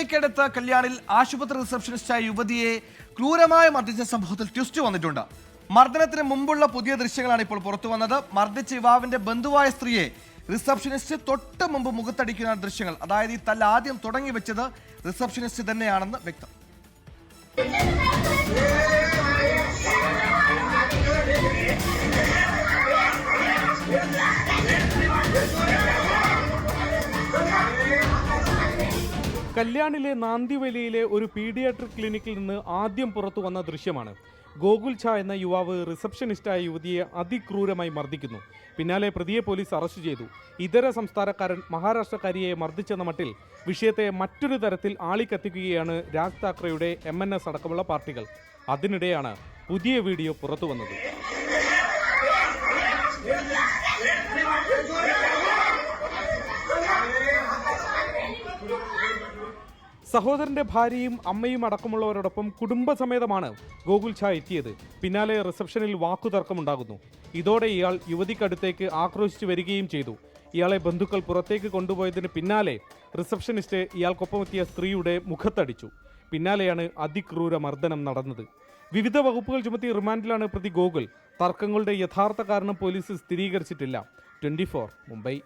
മുംബൈക്കടുത്ത് കല്യാണിൽ ആശുപത്രി റിസപ്ഷനിസ്റ്റായ യുവതിയെ ക്രൂരമായി മർദ്ദിച്ച സംഭവത്തിൽ ട്വിസ്റ്റ് വന്നിട്ടുണ്ട്. മർദ്ദനത്തിന് മുമ്പുള്ള പുതിയ ദൃശ്യങ്ങളാണ് ഇപ്പോൾ പുറത്തു വന്നത്. മർദ്ദിച്ച യുവാവിന്റെ ബന്ധുവായ സ്ത്രീയെ റിസപ്ഷനിസ്റ്റ് തൊട്ട് മുമ്പ് മുഖത്തടിക്കുന്ന ദൃശ്യങ്ങൾ അതായത് ഈ തല്ല ആദ്യം തുടങ്ങി വെച്ചത് റിസപ്ഷനിസ്റ്റ് തന്നെയാണെന്ന് വ്യക്തം. കല്യാണിലെ നാന്തിവലിയിലെ ഒരു പീഡിയാട്രിക് ക്ലിനിക്കിൽ നിന്ന് ആദ്യം പുറത്തു വന്ന ദൃശ്യമാണ്. ഗോകുൽ ഛ എന്ന യുവാവ് റിസപ്ഷനിസ്റ്റായ യുവതിയെ അതിക്രൂരമായി മർദ്ദിക്കുന്നു. പിന്നാലെ പ്രതിയെ പോലീസ് അറസ്റ്റ് ചെയ്തു. ഇതര സംസ്ഥാനക്കാരൻ മഹാരാഷ്ട്രക്കാരിയെ മർദ്ദിച്ചെന്ന മട്ടിൽ വിഷയത്തെ മറ്റൊരു തരത്തിൽ ആളിക്കത്തിക്കുകയാണ് രാജ് താക്കറെയുടെ എം അടക്കമുള്ള പാർട്ടികൾ. അതിനിടെയാണ് പുതിയ വീഡിയോ പുറത്തു വന്നത്. സഹോദരന്റെ ഭാര്യയും അമ്മയും അടക്കമുള്ളവരോടൊപ്പം കുടുംബസമേതമാണ് ഗോകുൽ ഛാ എത്തിയത്. പിന്നാലെ റിസപ്ഷനിൽ വാക്കുതർക്കമുണ്ടാകുന്നു. ഇതോടെ ഇയാൾ യുവതിക്കടുത്തേക്ക് ആക്രോശിച്ചു വരികയും ചെയ്തു. ഇയാളെ ബന്ധുക്കൾ പുറത്തേക്ക് കൊണ്ടുപോയതിന് പിന്നാലെ റിസപ്ഷനിസ്റ്റ് ഇയാൾക്കൊപ്പമെത്തിയ സ്ത്രീയുടെ മുഖത്തടിച്ചു. പിന്നാലെയാണ് അതിക്രൂര മർദ്ദനം നടന്നത്. വിവിധ വകുപ്പുകൾ ചുമത്തി റിമാൻഡിലാണ് പ്രതി ഗോകുൽ. തർക്കങ്ങളുടെ യഥാർത്ഥ കാരണം പോലീസ് സ്ഥിരീകരിച്ചിട്ടില്ല. ട്വന്റി മുംബൈ.